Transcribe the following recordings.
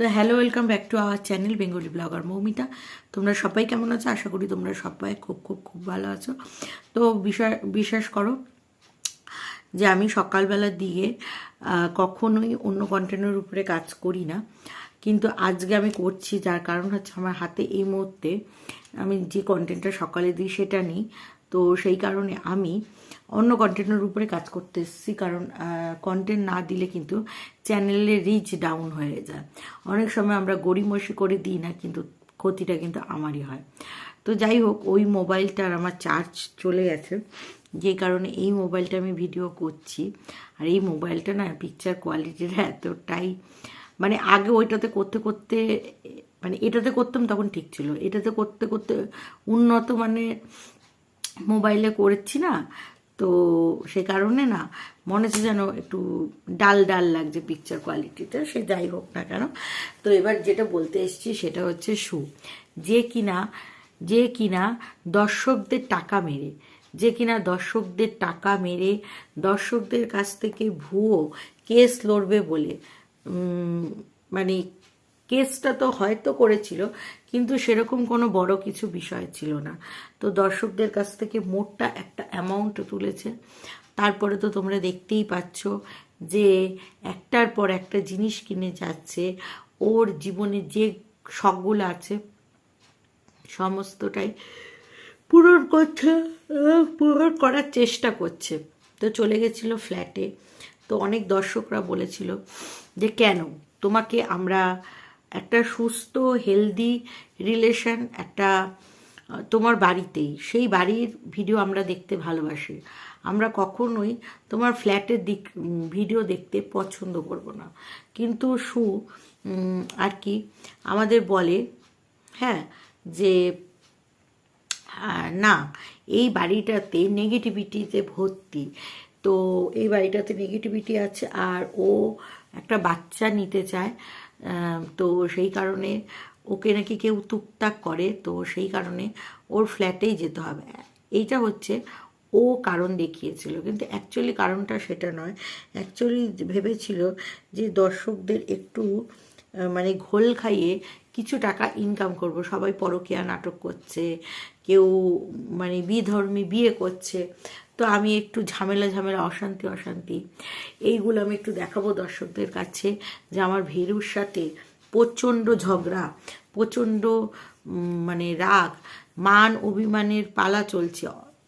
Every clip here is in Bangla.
তো hello welcome back to our channel Bengali blogger Moumita তোমরা সবাই কেমন আছো? আশা করি তোমরা সবাই খুব খুব খুব ভালো আছো। তো বিষয় বিশ্বাস করো যে আমি সকালবেলার দিকে আহ, কখনোই অন্য কন্টেন্টের উপরে কাজ করি না। কিন্তু আজকে আমি করছি যার কারণ হচ্ছে আমার হাতে এই মুহূর্তে আমি যে কন্টেন্টটা সকালে দিই সেটা নেই। তো সেই কারণে আমি অন্য কন্টেন্টের উপরে কাজ করতে এসেছি। কারণ কন্টেন্ট না দিলে কিন্তু চ্যানেলে রিচ ডাউন হয়ে যায়। অনেক সময় আমরা গড়িমসি করে দিই না, কিন্তু ক্ষতিটা কিন্তু আমারই হয়। তো যাই হোক, ওই মোবাইলটার আমার চার্জ চলে গেছে। যে কারণে এই মোবাইলটা আমি ভিডিও করছি। আর এই মোবাইলটা না পিকচার কোয়ালিটিটা এতটাই মানে আগে ওইটাতে করতে করতে মানে এটাতে করতাম তখন ঠিক ছিল। এটাতে করতে করতে উন্নত মানে মোবাইলে করেছি না, তো সে কারণে না, মনে হচ্ছে যেন একটু ডাল ডাল লাগছে পিকচার কোয়ালিটিতে সে যাই হোক না কেন। তো এবার যেটা বলতে এসেছি সেটা হচ্ছে শু যে কিনা যে কিনা দর্শকদের টাকা মেরে, যে কিনা দর্শকদের টাকা মেরে দর্শকদের কাছ থেকে ভুয়ো কেস লড়বে বলে মানে কেসটা তো হয়তো করেছিল, কিন্তু সেরকম কোনো বড় কিছু বিষয় ছিল না। তো দর্শকদের কাছ থেকে মোটটা একটা অ্যামাউন্ট তুলেছে। তারপরে তো তোমরা দেখতেই পাচ্ছ যে একটার পর একটা জিনিস কিনে যাচ্ছে, ওর জীবনে যে শখগুলো আছে, সমস্তটাই পূরণ করছে পূরণ করার চেষ্টা করছে। তো চলে গেছিল ফ্ল্যাটে তো অনেক দর্শকরা বলেছিল যে, কেন? তোমাকে আমরা একটা সুস্থ হেলদি রিলেশন একটা তোমার বাড়িতেই। সেই বাড়ির ভিডিও আমরা দেখতে ভালোবাসি। আমরা কখনোই তোমার ফ্ল্যাটের দিক ভিডিও দেখতে পছন্দ করব না। কিন্তু সু আর কি, আমাদের বলে হ্যাঁ যে না, এই বাড়িটাতে নেগেটিভিটিতে ভর্তি। তো এই বাড়িটাতে নেগেটিভিটি আছে আর ও একটা বাচ্চা নিতে চায় তো সেই কারণে ওকে নাকি কেউ টুকটাক করে, তো সেই কারণে ওর ফ্ল্যাটেই যেতে হবে। এইটা হচ্ছে ও কারণ দেখিয়েছিল। কিন্তু অ্যাকচুয়ালি কারণটা সেটা নয়। অ্যাকচুয়ালি ভেবেছিল যে দর্শকদের একটু মানে ঘোল খাইয়ে কিছু টাকা ইনকাম করব। সবাই পরকীয়া নাটক করছে, কেউ মানে বিধর্মী বিয়ে করছে। তো আমি একটু ঝামেলা ঝামেলা, অশান্তি অশান্তি। এইগুলো আমি একটু দেখাবো দর্শকদের কাছে যে আমার ভেরুর সাথে প্রচণ্ড ঝগড়া, প্রচণ্ড মানে রাগ, মান অভিমানের পালা চলছে।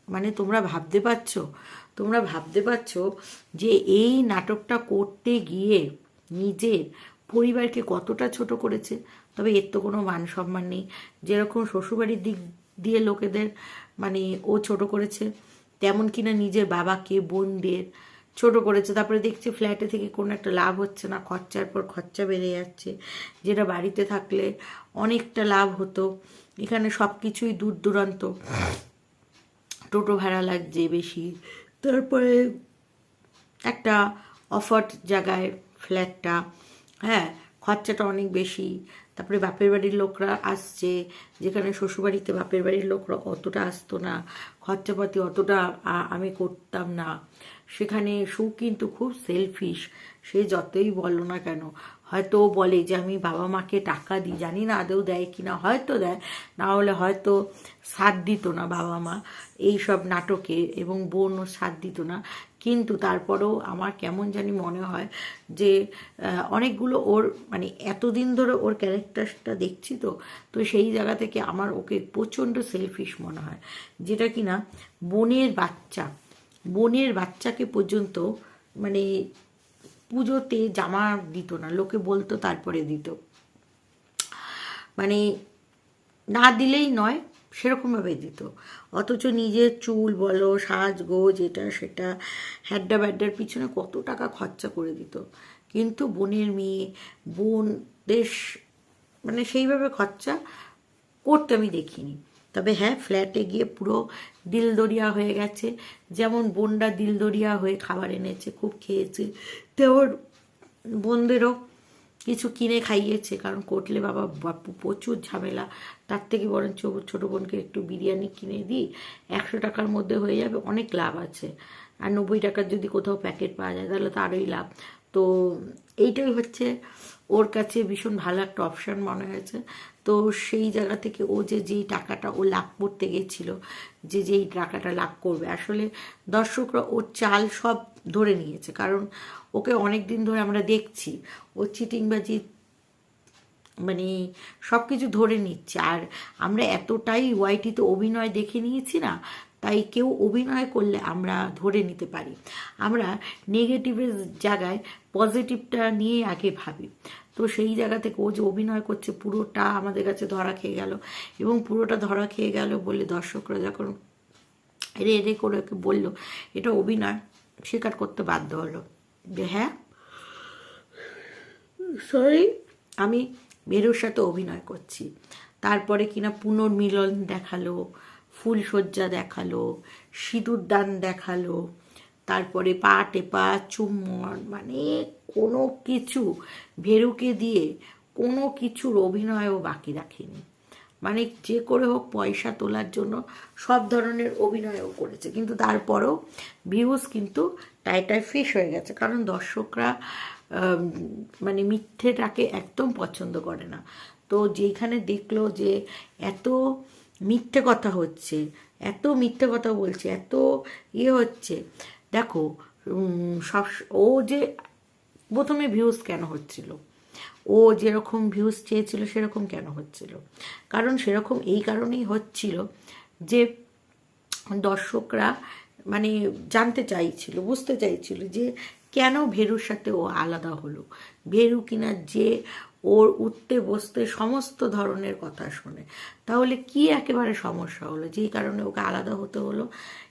মানে তোমরা ভাবতে পারছ, তোমরা ভাবতে পারছ যে এই নাটকটা করতে গিয়ে নিজের পরিবারকে কতটা ছোট করেছে? তবে এর তো কোনো মান সম্মান নেই। যেরকম শ্বশুরবাড়ির দিক দিয়ে লোকেদের মানে ও ছোট করেছে তেমন কিনা নিজের বাবাকে, বোনদের ছোট করেছে। তারপরে দেখছি ফ্ল্যাটে থেকে কোনো একটা লাভ হচ্ছে না। খরচার পর খরচা বেড়ে যাচ্ছে। যেটা বাড়িতে থাকলে অনেকটা লাভ হতো। এখানে সব কিছুই দূর দূরান্ত। টোটো ভাড়া লাগছে বেশি। তারপরে একটা অফার জায়গায় ফ্ল্যাটটা হ্যাঁ খরচাটা অনেক বেশি। তারপরে বাপের বাড়ির লোকরা আসছে, যেখানে শ্বশুরবাড়িতে বাপের বাড়ির লোকরা অতটা আসতো না, খরচাপাতি অতটা আমি করতাম না। সেখানে সু কিন্তু খুব সেলফিশ সে যতই বলো না কেন, হয়তো বলে যে আমি বাবা মাকে টাকা দিই, জানি না আদৌ দেয় কি না, হয়তো দেয়, না হলে হয়তো সাথ দিত না বাবা মা। এই সব নাটকে এবং বোনও সাথ দিত না। কিন্তু তারপরেও আমার কেমন জানি মনে হয় যে অনেকগুলো ওর মানে এতদিন ধরে ওর ক্যারেক্টারটা দেখছি তো তো সেই জায়গা থেকে আমার ওকে প্রচণ্ড সেলফিশ মনে হয়। যেটা কি না, বোনের বাচ্চা, বোনের বাচ্চাকে পর্যন্ত মানে পুজোতে জামা দিত না, লোকে বলতো তারপরে দিত। মানে না দিলেই নয় সেরকমভাবে দিত। অথচ নিজের চুল বলো সাজগোজ এটা, সেটা, হ্যাড্ডা ব্যাড্ডার পিছনে কত টাকা খরচা করে দিত। কিন্তু বোনের মেয়ে, বোন, দেশ মানে সেইভাবে খরচা করতে আমি দেখিনি। তবে হ্যাঁ ফ্ল্যাটে গিয়ে পুরো দিলদরিয়া হয়ে গেছে। যেমন বোনরা দিলদরিয়া হয়ে খাবার এনেছে, খুব খেয়েছে, তেমন বোনদেরও কিছু কিনে খাইয়েছে, কারণ কোটলে বাবা, বাপু প্রচুর ঝামেলা। তার থেকে বরঞ্চ ছোটো বোনকে একটু বিরিয়ানি কিনে দিই, একশো টাকার মধ্যে হয়ে যাবে, অনেক লাভ আছে। আর নব্বই টাকার যদি কোথাও প্যাকেট পাওয়া যায়, তাহলে তো আরোই লাভ। তো এইটাই হচ্ছে ওর কাছে ভীষণ ভালো একটা অপশান মনে হয়েছে। তো সেই জায়গা থেকে ও যে, যেই টাকাটা ও লাভ করতে গেছিল, যে, যেই টাকাটা লাভ করবে। আসলে দর্শকরা ওর চাল সব ধরে নিয়েছে। কারণ ওকে অনেক দিন ধরে আমরা দেখছি, ও চিটিংবাজি মানে সব কিছু ধরে নিচ্ছে। আর আমরা এতটাই ওয়াইটিতে অভিনয় দেখে নিয়েছি না, তাই কেউ অভিনয় করলে আমরা ধরে নিতে পারি। আমরা নেগেটিভের জায়গায় পজিটিভটা নিয়ে আগে ভাবি। তো সেই জায়গা থেকে ও যে অভিনয় করছে, পুরোটা আমাদের কাছে ধরা খেয়ে গেল। এবং পুরোটা ধরা খেয়ে গেল বলে দর্শকরা যখন রে রে করে ওকে বলল, এটা অভিনয়। স্বীকার করতে বাধ্য হলো যে হ্যাঁ সরি আমি মেরুর সাথে অভিনয় করছি। তারপরে কিনা পুনর্মিলন দেখাল ফুলসজ্জা দেখাল সিঁদুর দান দেখাল তারপরে পা টেপা চুম্বন মানে কোনো কিছু ভেরুকে দিয়ে কোনো কিছুর অভিনয়ও বাকি রাখেনি। মানে যে করে হোক পয়সা তোলার জন্য সব ধরনের অভিনয়ও করেছে। কিন্তু তারপরেও ভিউজ কিন্তু টাইটাই ফিস হয়ে গেছে। কারণ দর্শকরা মানে মিথ্যেটাকে একদম পছন্দ করে না। তো যেখানে দেখল যে এত মিথ্যে কথা হচ্ছে, এত মিথ্যে কথা বলছে, এত ইয়ে হচ্ছে, দেখো সব, ও যে প্রথমে ভিউজ কেন হচ্ছিল? ও যেরকম ভিউজ চেয়েছিল সেরকম কেন হচ্ছিল? কারণ সেরকম এই কারণেই হচ্ছিল যে দর্শকরা মানে জানতে চাইছিল, বুঝতে চাইছিল যে কেন ভেরুর সাথে ও আলাদা হলো? ভেরু কিনা যে ওর উঠতে বসতে সমস্ত ধরনের কথা শোনে। তাহলে কি একেবারে সমস্যা হলো যেই কারণে ওকে আলাদা হতে হলো?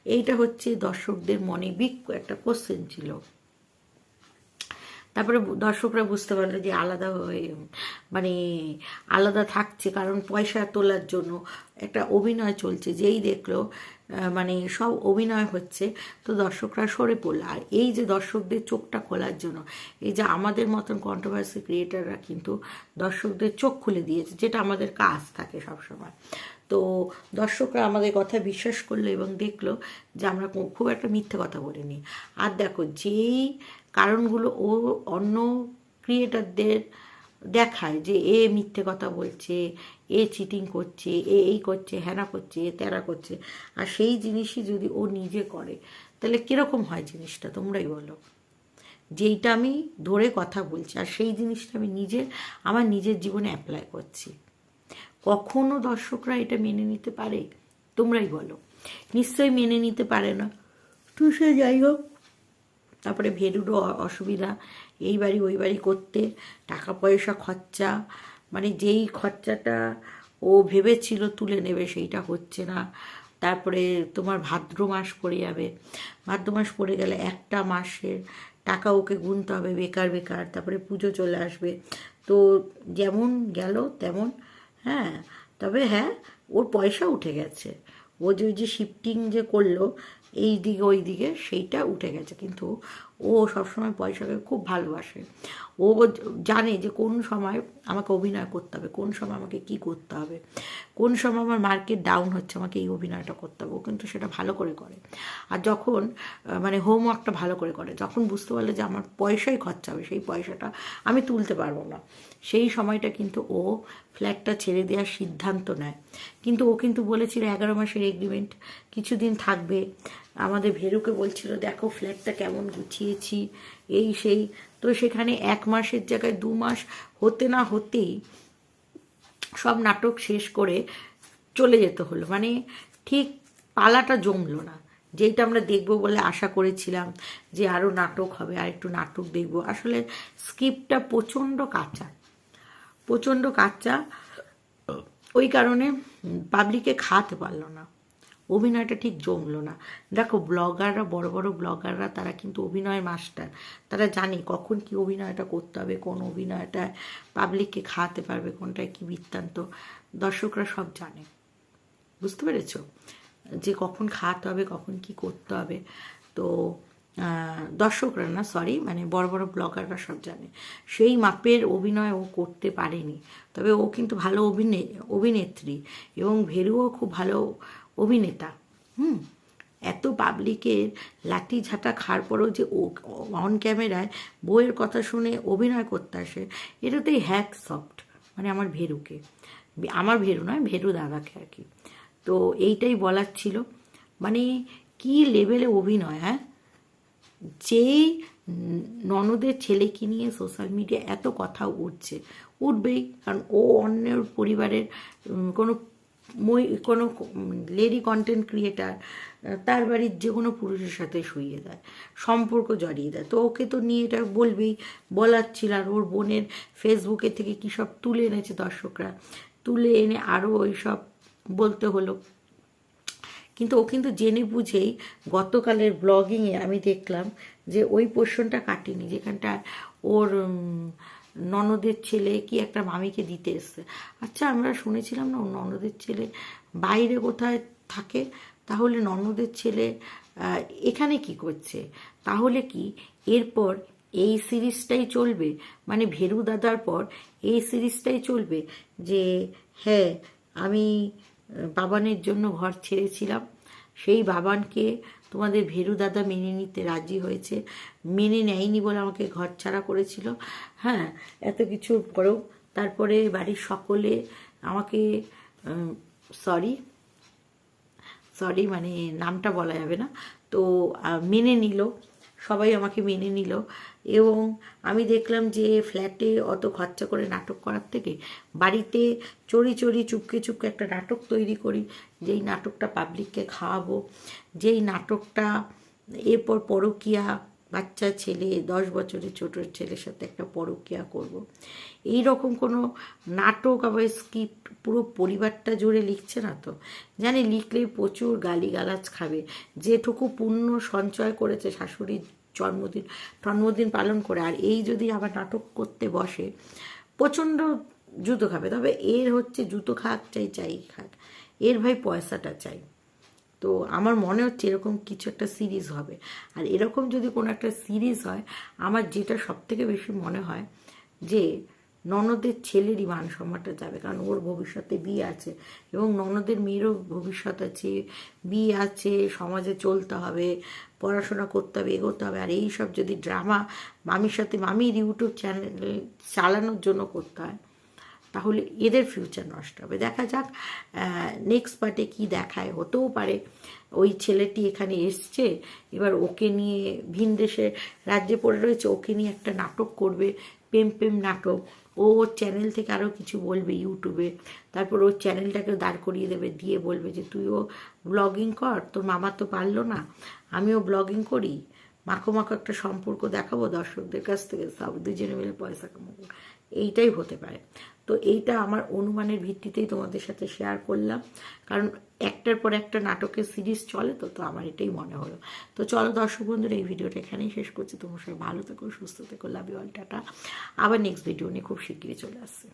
এইটা হচ্ছে দর্শকদের মনে বিগ একটা কোশ্চেন ছিল। তারপরে দর্শকরা বুঝতে পারল যে আলাদা হয়ে মানে আলাদা থাকছে, কারণ পয়সা তোলার জন্য একটা অভিনয় চলছে, যেই দেখল মানে সব অভিনয় হচ্ছে, তো দর্শকরা সরে পড়ল। আর এই যে দর্শকদের চোখটা খোলার জন্য, এই যে আমাদের মতন কন্ট্রোভার্সি ক্রিয়েটাররা কিন্তু দর্শকদের চোখ খুলে দিয়েছে, যেটা আমাদের কাজ থাকে সবসময়। তো দর্শকরা আমাদের কথা বিশ্বাস করল এবং দেখল যে আমরা খুব একটা মিথ্যে কথা বলিনি। আর দেখো, যেই কারণগুলো ও অন্য ক্রিয়েটারদের দেখায় যে এ মিথ্যে কথা বলছে, এ চিটিং করছে, এ এই করছে হ্যানা করছে, এ তেরা করছে, আর সেই জিনিসই যদি ও নিজে করে, তাহলে কীরকম হয় জিনিসটা? তোমরাই বলো। যেইটা আমি ধরে কথা বলছি, আর সেই জিনিসটা আমি নিজে আমার নিজের জীবনে অ্যাপ্লাই করছি। কখনো দর্শকরা এটা মেনে নিতে পারে? তোমরাই বলো। নিশ্চয়ই মেনে নিতে পারে না। তো সে যাই হোক, তারপরে ভেরুরও অসুবিধা। এই বাড়ি, ওই বাড়ি করতে, টাকা পয়সা, খরচা। মানে যেই খরচাটা ও ভেবেছিল তুলে নেবে, সেইটা হচ্ছে না। তারপরে তোমার ভাদ্র মাস পড়ে যাবে। ভাদ্র মাস পড়ে গেলে একটা মাসের টাকা ওকে গুনতে হবে, বেকার বেকার। তারপরে পুজো চলে আসবে। তো যেমন গেল, তেমন হ্যাঁ তবে হ্যাঁ ওর পয়সা উঠে গেছে। ও যে ওই যে শিফটিং যে করল, এই দিকে ওই দিকে, সেইটা উঠে গেছে। কিন্তু ও সবসময় পয়সাকে খুব ভালোবাসে। ও জানে যে কোন সময় আমাকে অভিনয় করতে হবে, কোন সময় আমাকে কি করতে হবে, কোন সময় আমার মার্কেট ডাউন হচ্ছে আমাকে এই অভিনয়টা করতে হবে। ও কিন্তু সেটা ভালো করে করে। আর যখন মানে হোমওয়ার্কটা ভালো করে করে, যখন বুঝতে পারলে যে আমার পয়সাই খরচা হবে, সেই পয়সাটা আমি তুলতে পারব না, সেই সময়টা কিন্তু ও ফ্ল্যাটটা ছেড়ে দেওয়ার সিদ্ধান্ত নেয়। কিন্তু ও কিন্তু বলেছিল এগারো মাসের এগ্রিমেন্ট কিছুদিন থাকবে আমাদের ভেরুকে বলছিল, দেখো ফ্ল্যাটটা কেমন গুছিয়েছি, এই সেই। তো সেখানে এক মাসের জায়গায় দু মাস হতে না হতেই সব নাটক শেষ করে চলে যেতে হলো। মানে ঠিক পালাটা জমলো না। যেইটা আমরা দেখব বলে আশা করেছিলাম যে আরও নাটক হবে, আর একটু নাটক দেখব। আসলে স্ক্রিপ্টটা প্রচণ্ড কাঁচা প্রচণ্ড কাঁচা। ওই কারণে পাবলিকে খাওয়াতে পারল না। অভিনয়টা ঠিক জমলো না। দেখো ব্লগাররা বড় বড় ব্লগাররা তারা কিন্তু অভিনয় মাস্টার তারা জানে কখন কি অভিনয়টা করতে হবে, কোন অভিনয়টা পাবলিককে খাওয়াতে পারবে, কোনটায় কি বৃত্তান্ত। দর্শকরা সব জানে। বুঝতে পেরেছ? যে কখন খাওয়াতে হবে, কখন কি করতে হবে। তো দর্শকরা না সরি মানে বড় বড় ব্লগাররা সব জানে। সেই মাপের অভিনয় ও করতে পারেনি। তবে ও কিন্তু ভালো অভিনে, অভিনেত্রী এবং ভেরুও খুব ভালো অভিনেতা। হুম, এত পাবলিকের লাঠি ঝাঁটা খাওয়ার পরেও যে ও অন ক্যামেরায় বইয়ের কথা শুনে অভিনয় করতে আসে, এটাতেই হ্যাক সফট মানে আমার ভেরুকে। আমার ভেরু নয়, ভেরু দাদাকে আর কি। তো এইটাই বলার ছিল। মানে কি লেভেলে অভিনয় হ্যাঁ? যেই ননদের ছেলেকে নিয়ে সোশ্যাল মিডিয়া এত কথা উঠছে, উঠবেই। কারণ ও অন্যের পরিবারের কোনো মই কোনো লেডি কন্টেন্ট ক্রিয়েটার তার বাড়ির যে কোনো পুরুষের সাথে শুইয়ে দেয়, সম্পর্ক জড়িয়ে দেয়। তো ওকে তো নিয়ে এটা বলবেই, বলার ছিল আর ওর বোনের ফেসবুকে থেকে কী সব তুলে এনেছে দর্শকরা? তুলে এনে আরও ওই সব বলতে হলো। কিন্তু ও কিন্তু জেনে বুঝেই গতকালের ব্লগিংয়ে আমি দেখলাম যে ওই পোর্শনটা কাটেনি, যেখানটা ওর ননদের ছেলে কি একটা মামিকে দিতে এসছে। আচ্ছা আমরা শুনেছিলাম না ননদের ছেলে বাইরে কোথায় থাকে? তাহলে ননদের ছেলে এখানে কি করছে? তাহলে কি এরপর এই সিরিজটাই চলবে? মানে ভেরু দাদার পর এই সিরিজটাই চলবে যে হ্যাঁ আমি বাবানের জন্য ঘর ছেড়েছিলাম। সেই বাবানকে তোমাদের ভেরু দাদা মেনে নিতে রাজি হয়েছে, মেনে নেয়নি বলে আমাকে ঘর ছাড়া করেছিল। হ্যাঁ এত কিছুর পরেও তারপরে বাড়ির সকলে আমাকে সরি সরি মানে নামটা বলা যাবে না। তো মেনে নিল। সবাই আমাকে মেনে নিল। এবং আমি দেখলাম যে ফ্ল্যাটে অত খরচা করে নাটক করার থেকে বাড়িতে চড়ি চড়ি, চুপকে চুপকে একটা নাটক তৈরি করি, যেই নাটকটা পাবলিককে খাওয়াবো, যেই নাটকটা এরপর পরকিয়া, বাচ্চা ছেলে, দশ বছরের ছোট ছেলের সাথে একটা পরকিয়া করব। এই রকম কোনো নাটক আবার স্ক্রিপ্ট পুরো পরিবারটা জুড়ে লিখছে না তো জানি লিখলেই প্রচুর গালিগালাজ খাবে যেটুকু পুণ্য সঞ্চয় করেছে শাশুড়ির জন্মদিন জন্মদিন পালন করে। আর এই যদি আবার নাটক করতে বসে, প্রচণ্ড জুতো খাবে। তবে এর হচ্ছে জুতো খাক চাই চাই খাক। এর ভাই পয়সাটা চাই। তো আমার মনে হচ্ছে এরকম কিছু একটা সিরিজ হবে। আর এরকম যদি কোনো একটা সিরিজ হয়, আমার যেটা সবথেকে বেশি মনে হয় যে ননদের ছেলেরই মান সম্মানটা যাবে, কারণ ওর ভবিষ্যতে বিয়ে আছে এবং ননদের মেয়েরও ভবিষ্যৎ আছে। বিয়ে আছে, সমাজে চলতে হবে, পড়াশোনা করতে হবে, এগোতে হবে। আর এই সব যদি ড্রামা মামির সাথে, মামির ইউটিউব চ্যানেল চালানোর জন্য করতে হয়, তাহলে এদের ফিউচার নষ্ট হবে। দেখা যাক নেক্সট পার্টে কি দেখায়। হতেও পারে, ওই ছেলেটি এখানে এসছে, এবার ওকে নিয়ে ভিন দেশে রাজ্যে পড়ে রয়েছে, ওকে নিয়ে একটা নাটক করবে, প্রেম প্রেম নাটক। ও ওর চ্যানেল থেকে আরও কিছু বলবে ইউটিউবে। তারপর ওর চ্যানেলটাকে দাঁড় করিয়ে দেবে, দিয়ে বলবে যে, তুইও ব্লগিং কর, তোর মামা তো পারল না, আমিও ব্লগিং করি। মাখো মাখো একটা সম্পর্ক দেখাবো দর্শকদের কাছ থেকে, সব দুজনে মিলে পয়সা কামাবো। এইটাই হতে পারে। তো এইটা আমার অনুমানের ভিত্তিতেই তোমাদের সাথে শেয়ার করলাম। কারণ একটার পর একটা নাটকের সিরিজ চলে তো তো আমার এটাই মনে হলো। তো চলো দর্শক বন্ধুরা, এই ভিডিওটা এখানেই শেষ করছি। তোমার সবাই ভালো থেকো, সুস্থ থেকো লাভ ইউ অল টাটা। আবার নেক্সট ভিডিও নিয়ে খুব শিগগিরই চলে আসছে।